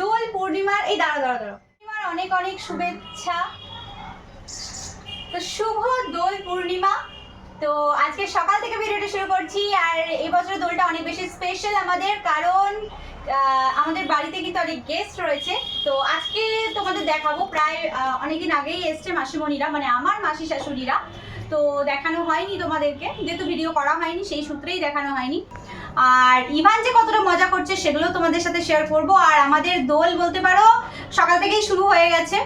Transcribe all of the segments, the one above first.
দোল পূর্ণিমার, এই দাঁড়া দাঁড়া দাঁড়া পূর্ণিমার অনেক অনেক শুভেচ্ছা। তো শুভ দোল পূর্ণিমা। তো আজকে সকাল থেকে ভিডিওটা শুরু করছি, আর এই বছর দোলটা অনেক বেশি স্পেশাল আমাদের, কারণ আমাদের বাড়িতে কিন্তু অনেক গেস্ট রয়েছে। তো আজকে তোমাদের দেখাবো, প্রায় অনেকদিন আগেই এসছে মাসিমণিরা মানে আমার মাসি শাশুড়িরা। তো দেখানো হয়নি তোমাদেরকে, যেহেতু ভিডিও করা হয়নি, সেই সূত্রেই দেখানো হয়নি। আর ইভান যে কতটা মজা করছে সেগুলো তোমাদের সাথে শেয়ার করব। আর আমাদের দোল বলতে পারো, সকাল থেকেই শুরু হয়ে গেছে।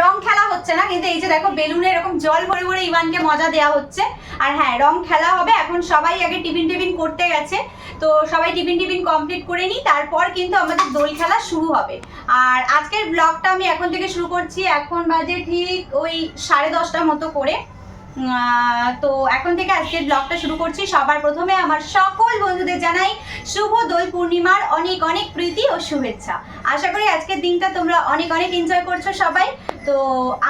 রং খেলা হচ্ছে না, কিন্তু এই যে দেখো বেলুনে এরকম জল ভরে ভরে ইভানকে মজা দেওয়া হচ্ছে। আর হ্যাঁ রং খেলা হবে, এখন সবাই আগে টিফিন টিফিন করতে গেছে। তো সবাই টিফিন টিফিন কমপ্লিট করে নিই, তারপর কিন্তু আমাদের দোল খেলা শুরু হবে। আর আজকের ব্লগটা আমি এখন থেকে শুরু করছি, এখন বাজে ঠিক ওই সাড়ে দশটার মতো করে। তো এখন থেকে আজকের ব্লগটা শুরু করছি। সবার প্রথমে আমার সকল বন্ধুদের জানাই শুভ দোল পূর্ণিমার অনেক অনেক প্রীতি ও শুভেচ্ছা। আশা করি আজকের দিনটা তোমরা অনেক অনেক এনজয় করছ সবাই। তো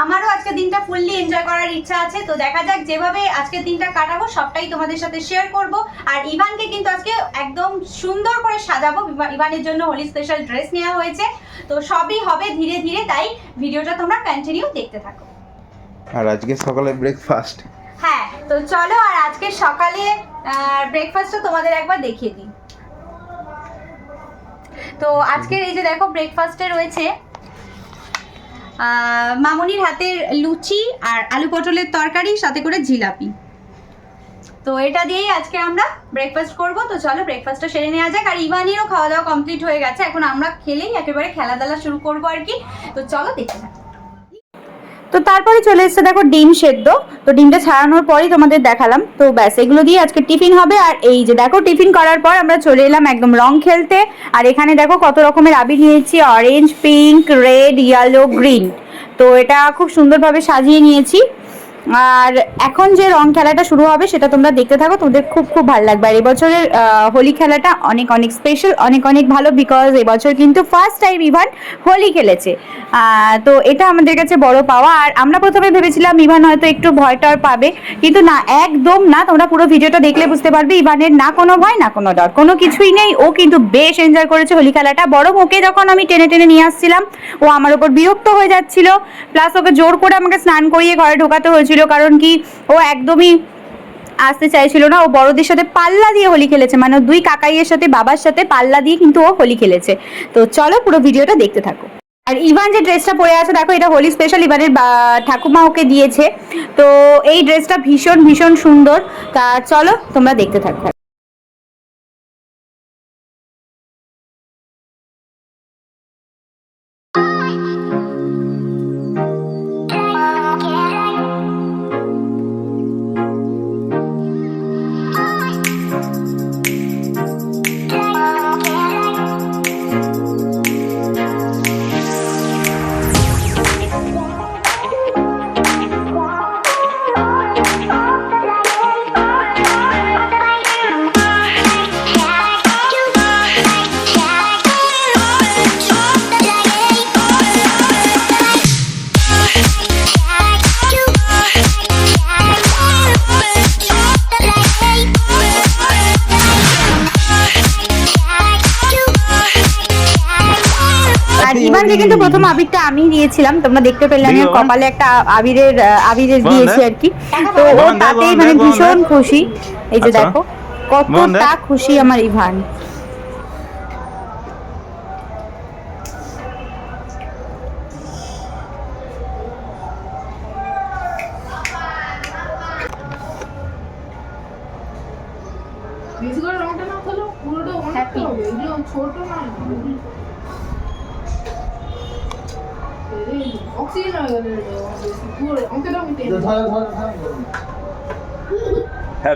আমারও আজকের দিনটা ফুললি এনজয় করার ইচ্ছা আছে। তো দেখা যাক যেভাবে আজকের দিনটা কাটাবো, সবটাই তোমাদের সাথে শেয়ার করব। আর ইভানকে কিন্তু আজকে একদম সুন্দর করে সাজাবো। ইভানের জন্য হোলি স্পেশাল ড্রেস নেওয়া হয়েছে। তো সবই হবে ধীরে ধীরে, তাই ভিডিওটা তোমরা কন্টিনিউ দেখতে থাকো। আর আজকে সকালে ব্রেকফাস্ট হ্যাঁ তো চলো আর আজকে সকালে ব্রেকফাস্টটা তোমাদের একবার দেখিয়ে দিই। তো আজকের এই যে দেখো ব্রেকফাস্টে রয়েছে মামনির হাতের লুচি আর আলু পটলের তরকারি, সাথে করে জিলাপি। তো এটা দিয়েই আজকে আমরা ব্রেকফাস্ট করব। তো চলো ব্রেকফাস্টটা সেরে নেওয়া যাক। আর ইভানিরও খাওয়া দাওয়া কমপ্লিট হয়ে গেছে। এখন আমরা খেলেই একেবারে খেলাধুলা শুরু করব আর কি। তো চলো দেখে যাক। তো তারপরে চলে এসছে দেখো ডিম সেদ্ধ। তো ডিমটা ছাড়ানোর পরেই তোমাদের দেখালাম। তো ব্যাস, এগুলো দিয়ে আজকে টিফিন হবে। আর এই যে দেখো, টিফিন করার পর আমরা চলে এলাম একদম রং খেলতে। আর এখানে দেখো কত রকমের আবির নিয়েছি। Orange, pink, red yellow green তো এটা খুব সুন্দরভাবে সাজিয়ে নিয়েছি। আর এখন যে রং খেলাটা শুরু হবে, সেটা তোমরা দেখতে থাকো। তোমাদের খুব খুব ভালো লাগবে। আর এবছরের হোলি খেলাটা অনেক অনেক স্পেশাল অনেক অনেক ভালো বিকজ এবছর কিন্তু ফার্স্ট টাইম ইভান হোলি খেলেছে। তো এটা আমাদের কাছে বড় পাওয়া। আর আমরা প্রথমে ভেবেছিলাম ইভান হয়তো একটু ভয় টয় পাবে। কিন্তু না, একদম না। তোমরা পুরো ভিডিওটা দেখলে বুঝতে পারবে, ইভানের না কোনো ভয়, না কোনো ডর। কোনো কিছুই নেই। ও কিন্তু বেশ এনজয় করেছে হোলি খেলাটা। বড় ওকে যখন আমি টেনে টেনে নিয়ে আসছিলাম, ও আমার ওপর বিরক্ত হয়ে যাচ্ছিল। প্লাস ওকে জোর করে আমাকে স্নান করিয়ে ঘরে ঢোকাতে হয়েছিল। কারণ কি ও একদমই আসতে চাইছিল না। ও বড়দের সাথে পাল্লা দিয়ে হোলি খেলেছে। মানে দুই কাকাইয়ের সাথে, বাবার সাথে পাল্লা দিয়ে কিন্তু ও হোলি খেলেছে। তো চলো পুরো ভিডিওটা দেখতে থাকো। আর ইভান যে ড্রেসটা পরে আছে, দেখো এটা হোলি স্পেশাল ইভানের ঠাকুমা ওকে দিয়েছে। তো এই ড্রেসটা ভীষণ ভীষণ সুন্দর। তা চলো তোমরা দেখতে থাকো। আমি দিয়েছিলাম তোমরা দেখতে পেলে আমি। কপালে একটা আবিরের আবিরের দিয়েছি। আর কি তো ও তাতেই মানে ভীষণ খুশি। এই যে আচ্ছা। দেখো কতটা খুশি আমার ইভান।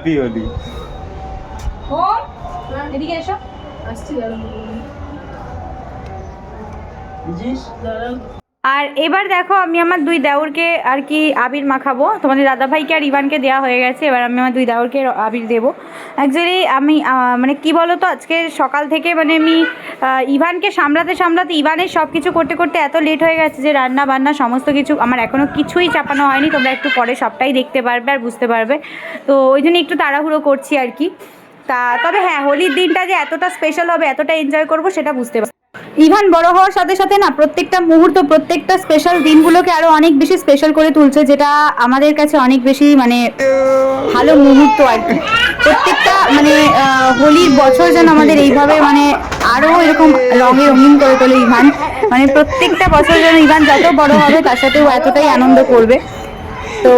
হ্যাপি হোলি ও এদিকে এসো। আসছি দাঁড়াও। আর এবার দেখো, আমি আমার দুই দেওরকে আর কি আবির মাখাবো। তোমাদের দাদা ভাইকে আর ইভানকে দেওয়া হয়ে গেছে, এবার আমি আমার দুই দেওরকে আবির দেবো। অ্যাকচুয়ালি আমি মানে কি বলো তো আজকে সকাল থেকে মানে আমি ইভানকে সামলাতে সামলাতে ইভানের সব কিছু করতে করতে এত লেট হয়ে গেছে যে রান্না বান্না সমস্ত কিছু আমার এখনও কিছুই চাপানো হয়নি। তোমরা একটু পরে সবটাই দেখতে পারবে আর বুঝতে পারবে। তো ওই জন্য একটু তাড়াহুড়ো করছি আর কি। তা, তবে হ্যাঁ হোলির দিনটা যে এতটা স্পেশাল হবে, এতটা এনজয় করব, সেটা বুঝতে পারছি। ইভান বড় হওয়ার সাথে সাথে না প্রত্যেকটা মুহূর্ত, প্রত্যেকটা স্পেশাল দিনগুলোকে আরও অনেক বেশি স্পেশাল করে তুলছে, যেটা আমাদের কাছে অনেক বেশি মানে ভালো মুহূর্ত আর কি। প্রত্যেকটা মানে হোলির বছর যেন আমাদের এইভাবে মানে আরও এরকম রঙে রঙিন করে তোলে ইভান। মানে প্রত্যেকটা বছর যেন ইভান যত বড় হবে তার সাথেও এতটাই আনন্দ করবে। তো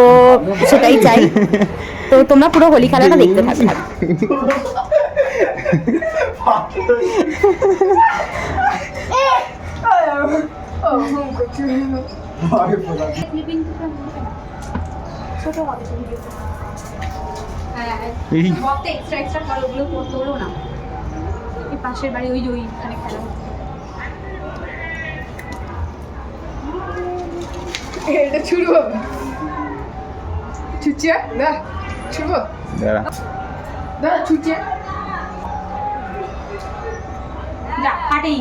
সেটাই চাই। তো তোমরা পুরো হোলি খেলাটা দেখতে থাকবে ও হুম করছি এই। বক্সে এক্সট্রা এক্সট্রা করো ওগুলো তো- না এই পাশের বাড়ি ওই যে ওইখানে খেলা হচ্ছে। এটা ছুড়ব ছুটছে না ছুড়ব দাঁড়া দাদা ছুটছে যা ফাটেই।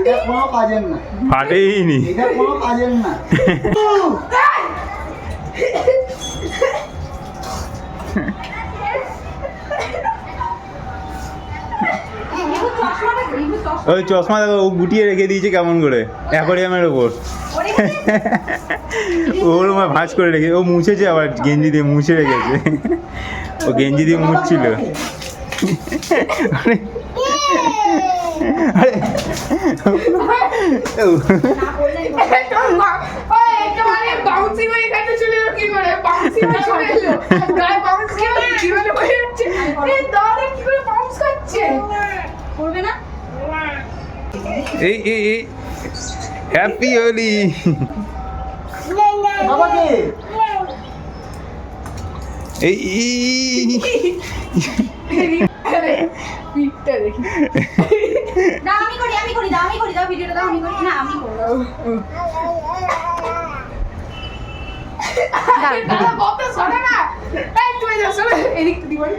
এটা কোনো কাজের না। ফাটেইনি। এটা কোনো কাজের না। ওই চশমা দেখো ও গুটিয়ে রেখে দিয়েছে কেমন করে অ্যাকোরিয়ামের ওপর। ওর মা ভাঁজ করে রেখে ও মুছেছে আবার গেঞ্জি দিয়ে মুছে রেখেছে। ও গেঞ্জি দিয়ে মুছছিল। আরে আরে ওই একটা মানে বাউন্সিং হয়ে এখানে চলে এলো কি করে বাউন্সিং হয়ে চলে এলো গায়ে বাউন্স খেয়ে কি মানে হয়ে যাচ্ছে এ দাদা কি করে বাউন্স খাচ্ছে করবে না এই এই এই হ্যাপি হোলি এই। এই আরে পিঠটা দেখি। দাও আমি করি আমি করি দাও আমি করি দাও ভিডিওটা দাও আমি করি। না আমি করি দাও। দাদা কথা শোনে না। এই তুমি যা শোনে এদিক দিদি বলি।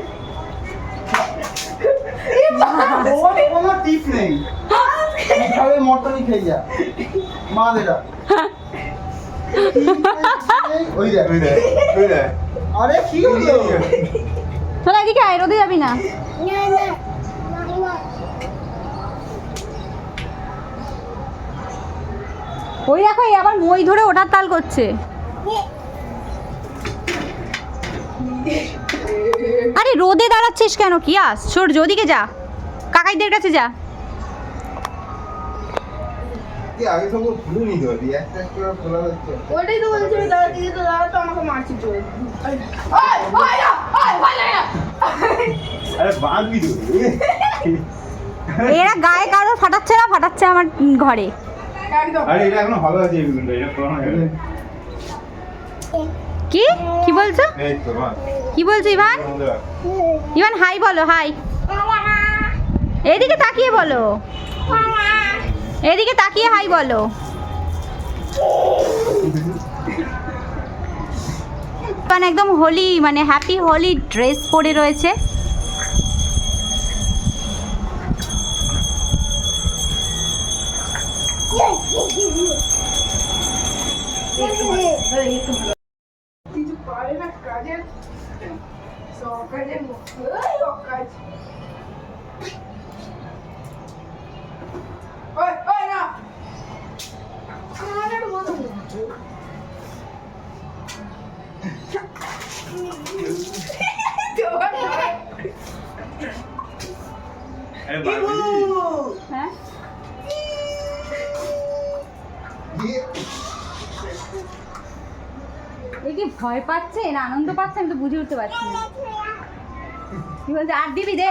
ওর কোনো টিপ নেই। খাবে মটনই খেয়ে যা। মা দেটা ওই দেখ ওই দেখ, ওই দেখ। আরে কি হলো? তোরা এদিকে আয় রোদে যাবি না? ওই দেখো এই আবার মই ধরে ওঠার তাল করছে। আরে রোদে দাঁড়াচ্ছিস কেন? কি আশ্চর্য ওদিকে যা। কাকাইদের কাছে যা। কি আগে সব খুলে নিতে পারবি একটা একটা করে হচ্ছে। ওটাই তো বলছি আমি দাদা দিদি তো দাদা তো আমাকে মারছি আরে বাঁধবি তো এরা গায়ে কারও ফাটাচ্ছে না ফাটাচ্ছে আমার ঘরে। আরে এটা এখনও ভালো আছে এটা পুরোনো কি? কি বলছো? এই কি বলছো ইভান? ইভান হাই বলো হাই। এদিকে তাকিয়ে বলো। এদিকে তাকিয়ে হাই বলো। ইভান একদম হোলি মানে হ্যাপি হোলি ড্রেস পরে রয়েছে। এ কি ভয় পাচ্ছে না আনন্দ পাচ্ছে আমি তো বুঝে উঠতে পারছি না। কি বলছে? আর দিবি দে।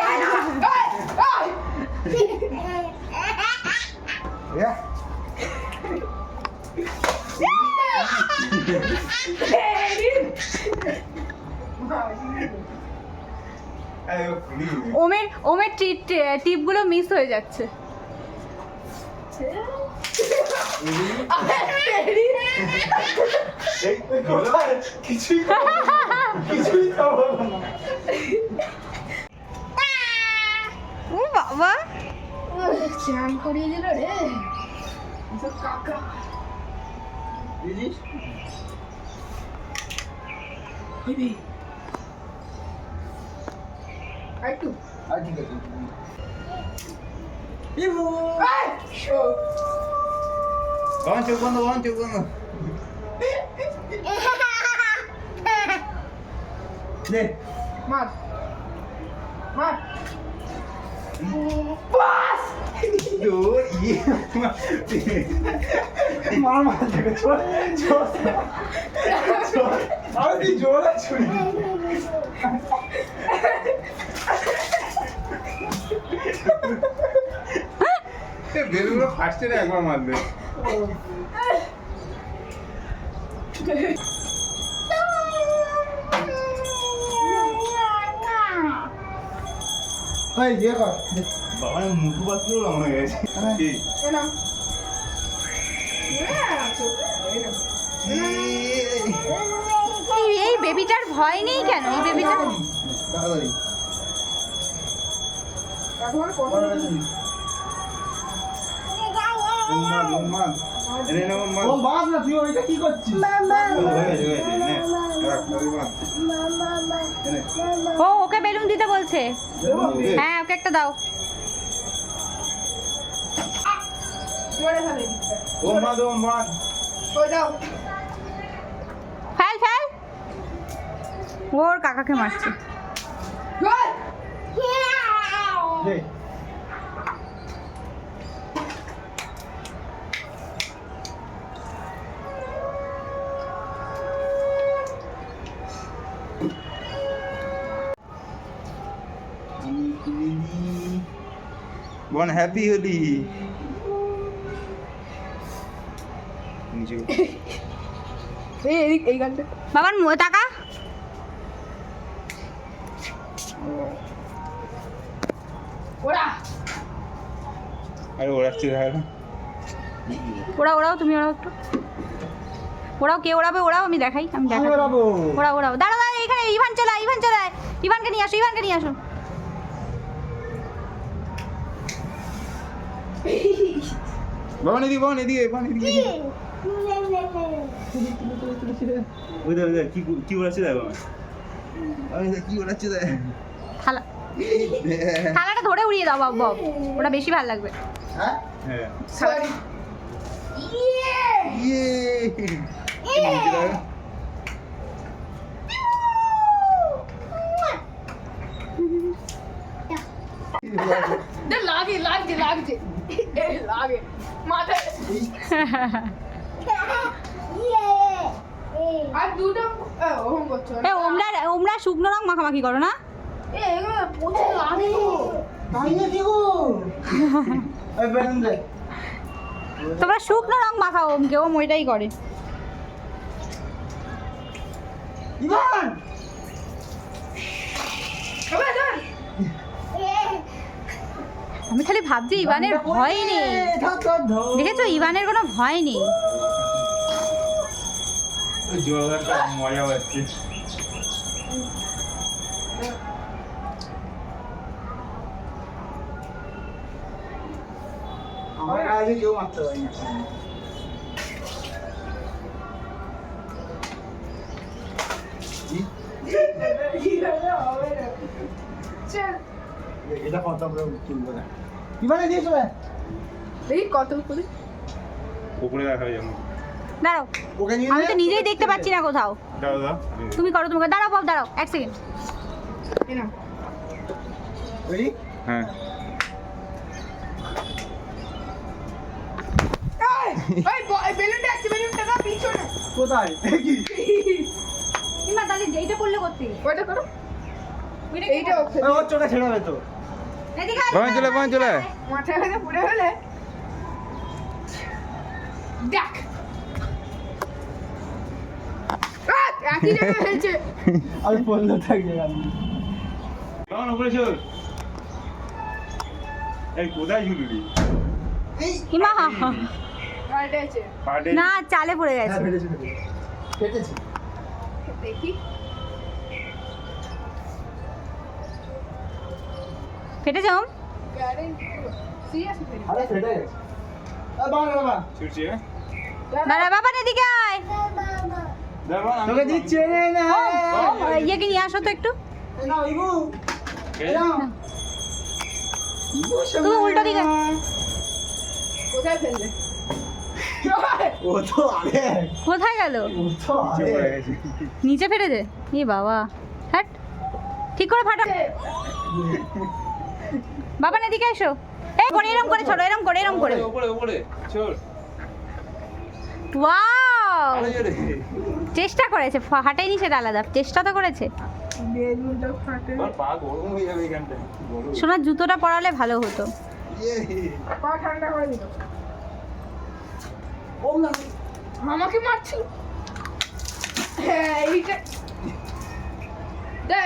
ওমের ওমের টিপ টিপগুলো মিস হয়ে যাচ্ছে। কিছুই কিছুই খাব না। ও বাবা। চান করিয়ে দিল রে। কাকা। শো। বাবান চোখ বন্ধ বাবান চোখ বন্ধ দে মার। মার। বাস! জোর ইয়ে মার মার দেখে ছোট ছোট ছোট আরে তুই জোরে ছুরি বেলুনগুলো ফার্স্টে না একবার মারলে ওই দিয়ে কর। পাত্র হয়ে গেছে। হ্যাঁ। হ্যাঁ, এই বেবিটার ভয় নেই কেন? এই তাড়াতাড়ি। এখন এনে নাও, উম্মা। ও বাদ না তুই ওইটা কি করছিস? ও, ওকে বেলুন দিতে বলছে। হ্যাঁ ওকে একটা দাও। Fail fail. ওর কাকাকে মারছে। গোল দে বোন হ্যাপি হোলি এই এই- এই গানটা। বাবার মুখ টাকা ওরা। আরে ওড়াচ্ছি দেখা ওরা ওরাও তুমি ওরাও একটু। ওরাও কে ওড়াবে? ওরাও আমি দেখাই আমি আমি ওড়াবো। ওরা ওরাও। দাঁড়া দাঁড়া এখানে ইভান চলে ইভান চলে। ইভানকে নিয়ে আসো ইভানকে নিয়ে আসো। বাবান এদিকে বাবান এদিকে বাবান এদিকে। ওই দেখ কি কি ওড়াচ্ছে দেখ ওই কি ওড়াচ্ছে দেখ। থালা। থালাটা ধরে উড়িয়ে দাও বাব বাব ওটা বেশি ভালো লাগবে। হ্যাঁ? হ্যাঁ। ইয়ে। ইয়ে। লাগে লাগছে লাগছে লাগে। ওমরা ওমরা শুকনো রং মাখামাখি করো না? তোমরা শুকনো রং মাখাও ওমকে ওম ওইটাই করে। ধর আমি খালি ভাবছি ইভানের ভয় নেই। দেখেছ? ইভানের কোনো ভয় নেই। মজা পাচ্ছে আমার কাছে কেউ মারতে পারে না এটা কত আমরা তুলবো না ইভানে দিয়ে চলে দেখি কত উপরে। দাঁড়াও। ওকে নিয়ে আমি তো নিজেই দেখতে পাচ্ছি না কোথাও। দাও তুমি করো তুমি দাঁড়াও বাব দাঁড়াও এক সেকেন্ড। এই হ্যাঁ। কোথায়? কিংবা তাহলে এইটা করলে করতে। ওটা করো। এইটা ওর চোখে ছেড়াবে তো। এদিকে চলে, বাবান চলে। মাথা হলে দেখ। আমি থাকবে উপরে এই কোথায় না চালে পড়ে হ্যাঁ গেছে ফেটেছে। দেখি। ফেটে যাও। আরে বাবা বাবা হ্যাঁ? দাঁড়া বাবা এদিকে আয়। তোকে দিচ্ছে ইয়েকে নিয়ে আসো তো একটু। তুমি উল্টো দিকে। কোথায় ফেললে? কোথায় গেল? নিচে ফেলেছে এ বাবা হ্যাট ঠিক করে ফাটা বাবা না এদিকে এসো। এই করে এরম করে ছোড়ো এরম করে এরম করে। উপরে উপরে চল। ওয়াও! চেষ্টা করেছে হাঁটেনি সেটা আলাদা চেষ্টা তো করেছে। হয়ে সোনার জুতোটা পরালে ভালো হতো। ইয়ে। আমাকে মারছিল। হ্যাঁ এইটা।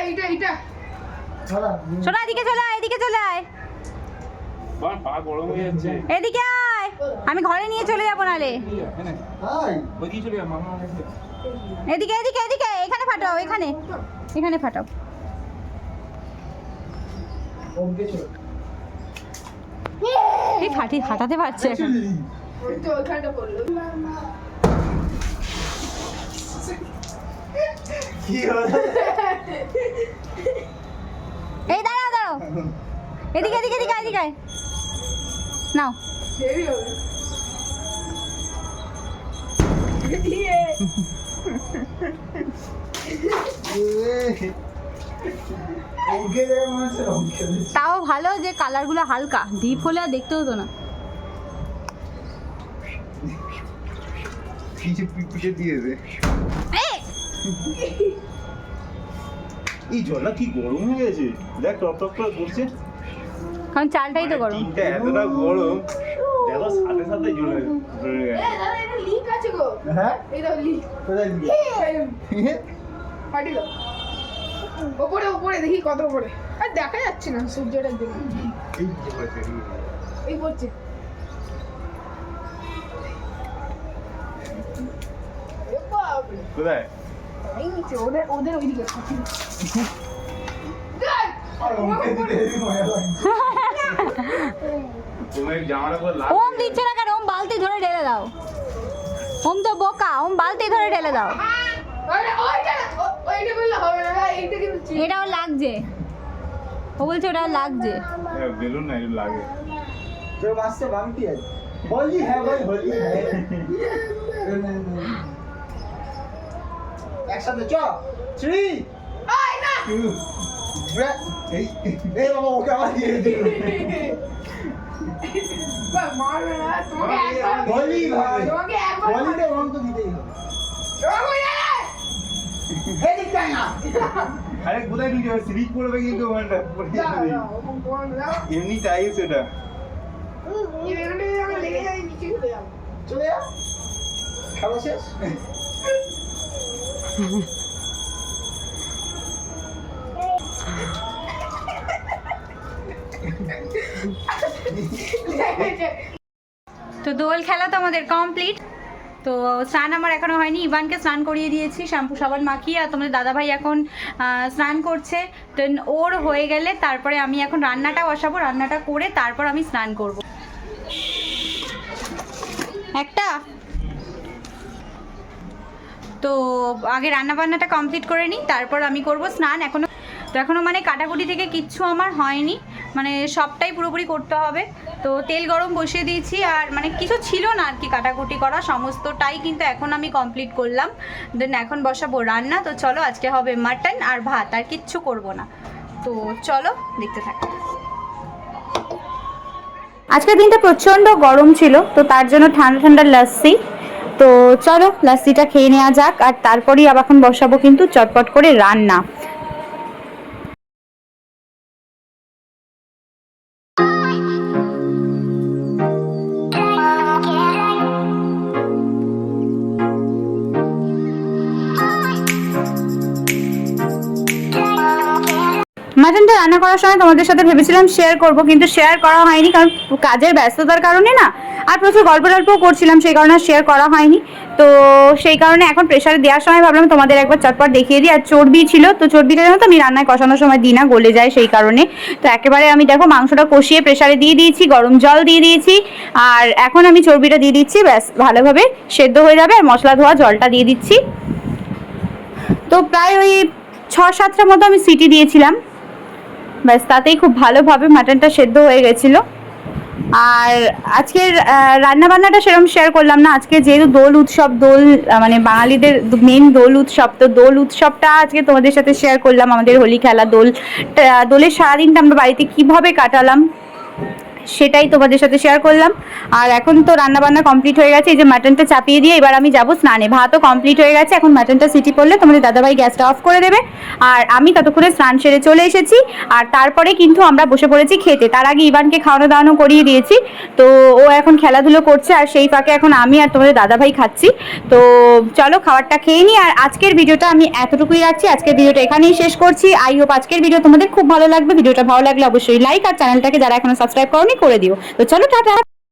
এইটা এইটা। সোনা এদিকে চলে আয় এদিকে চলে এদিকে আয়। আমি ঘরে নিয়ে চলে যাব নালে। হাই ওইদিকে চলে যা, মামা আছে। এদিকে এদিকে এদিকে এখানে ফাটাও এখানে এখানে ফাটাও। এই ফাটি ফাটাতে পারছে এখন। ওই তো ওইখানটা পড়ল কি হলো? এই দাঁড়াও দাঁড়াও। এদিকে এদিকে। এদিকে নাও। তাও ভালো যে কালারগুলো হালকা ডিপ হলে আর দেখতে হতো না। এই, জলটা কি গরম হয়ে গেছে? দেখ টপ টপ করে পড়ছে। কারণ চালটাই তো গরম। এতটা গরম দেখো সাথে সাথে জ্বলে জ্বলে এ গেছে দাদা এটা লিক আছে গো। হ্যাঁ? লিক ওপরে ওপরে দেখি কত ওপরে। আর দেখা যাচ্ছে না সূর্যটার জন্য এই যে এই। এই পড়ছে। কোথায়? ওদের ওদের ওইদিকে। ওম দিচ্ছে না কেন ওম বালতি ধরে ঢেলে দাও ওম তো বোকা ওম বালতি ধরে ঢেলে দাও এটাও লাগছে ও বলছে ওটা লাগছে বেলুন না লাগে একসাথে চ থ্রি না এই এই বাবা ওকে আবার দিয়ে দিল বাহ, মারবে না, তোমাকে একবার- হোলি ভাই তোমাকে একবার হোলিতে রং তো দিতেই হবে তোমাকে ওই জায়গায়! এদিক তাই না আরে কোথায় নিয়ে যাবে? স্লিপ করবে কিন্তু ওখানটা। এমনি টাইস এটা চলে যা। খেলা শেষ লেগেছে। তো দোল খেলা তো আমাদের কমপ্লিট তো স্নান আমার এখনও হয়নি, ইভানকে স্নান করিয়ে দিয়েছি, শ্যাম্পু সাবান মাখিয়ে, আর তোমাদের দাদাভাই এখন স্নান করছে। তো ওর হয়ে গেলে তারপরে আমি এখন রান্নাটা বসাবো, রান্নাটা করে তারপর আমি স্নান করব। একটা। তো আগে রান্না বান্নাটা কমপ্লিট করে নিই, তারপর আমি করব স্নান। এখনও তো এখনও মানে কাটাকুটি থেকে কিচ্ছু আমার হয়নি। মানে সবটাই পুরোপুরি করতে হবে। তো তেল গরম বসিয়ে দিয়েছি আর মানে কিছু ছিল না আর কি কাটাকুটি করা, সমস্তটাই কিন্তু এখন আমি কমপ্লিট করলাম। দেন এখন বসাবো রান্না। তো চলো আজকে হবে মাটন আর ভাত, আর কিচ্ছু করব না। তো চলো দেখতে থাকো। আজকের দিনটা প্রচণ্ড গরম ছিল, তো তার জন্য ঠান্ডা ঠান্ডা লাস্সি। তো চলো লাস্সিটা খেয়ে নেওয়া যাক, আর তারপরেই আবার এখন বসাবো কিন্তু চটপট করে রান্না। রান্না করার সময় তোমাদের সাথে ভেবেছিলাম শেয়ার করব, কিন্তু শেয়ার করা হয়নি কারণ কাজের ব্যস্ততার কারণে না, আর প্রচুর গল্প টল্পও করছিলাম, সেই কারণে শেয়ার করা হয়নি। তো সেই কারণে এখন প্রেশারে দেওয়ার সময় ভাবলাম তোমাদের একবার চটপট দেখিয়ে দিই। আর চর্বি ছিল, তো চর্বিটা জানো তো, আমি রান্নায় কষানোর সময় দিই না, গলে যায় সেই কারণে। তো একেবারে আমি দেখো মাংসটা কষিয়ে প্রেশারে দিয়ে দিয়েছি, গরম জল দিয়ে দিয়েছি, আর এখন আমি চর্বিটা দিয়ে দিচ্ছি, ব্যাস, ভালোভাবে সেদ্ধ হয়ে যাবে, আর মশলা ধোয়া জলটা দিয়ে দিচ্ছি। তো প্রায় ওই ছ সাতটা মতো আমি সিটি দিয়েছিলাম। ব্যাস, তাতেই খুব ভালোভাবে মাটনটা সেদ্ধ হয়ে গেছিল। আর আজকের রান্না বান্নাটা সেরকম শেয়ার করলাম না। আজকে যেহেতু দোল উৎসব, দোল মানে বাঙালিদের মেন দোল উৎসব, তো দোল উৎসবটা আজকে তোমাদের সাথে শেয়ার করলাম আমাদের হোলি খেলা, দোল দোলের সারাদিনটা আমরা বাড়িতে কীভাবে কাটালাম। সেটাই তোমাদের সাথে শেয়ার করলাম। আর এখন তো রান্না বান্না কমপ্লিট হয়ে গেছে, এই যে মাটনটা চাপিয়ে দিয়ে এবার আমি যাব স্নানে। ভাতও কমপ্লিট হয়ে গেছে, এখন মাটনটা সিটি পড়লে তোমাদের দাদাভাই গ্যাসটা অফ করে দেবে। আর আমি ততক্ষণে স্নান সেরে চলে এসেছি, আর তারপরে কিন্তু আমরা বসে পড়েছি খেতে। তার আগে ইভানকে খাওয়ানো দাওয়ানো করিয়ে দিয়েছি। তো ও এখন খেলাধুলো করছে, আর সেই ফাঁকে এখন আমি আর তোমাদের দাদাভাই খাচ্ছি। তো চলো খাবারটা খেয়ে নিই, আর আজকের ভিডিওটা আমি এতটুকুই রাখছি। আজকের ভিডিওটা এখানেই শেষ করছি। আই হোপ আজকের ভিডিও তোমাদের খুব ভালো লাগবে। ভিডিওটা ভালো লাগলে অবশ্যই লাইক আর চ্যানেলটাকে যারা এখনও সাবস্ক্রাইব করনি করে দিও। তো চলো টাটা।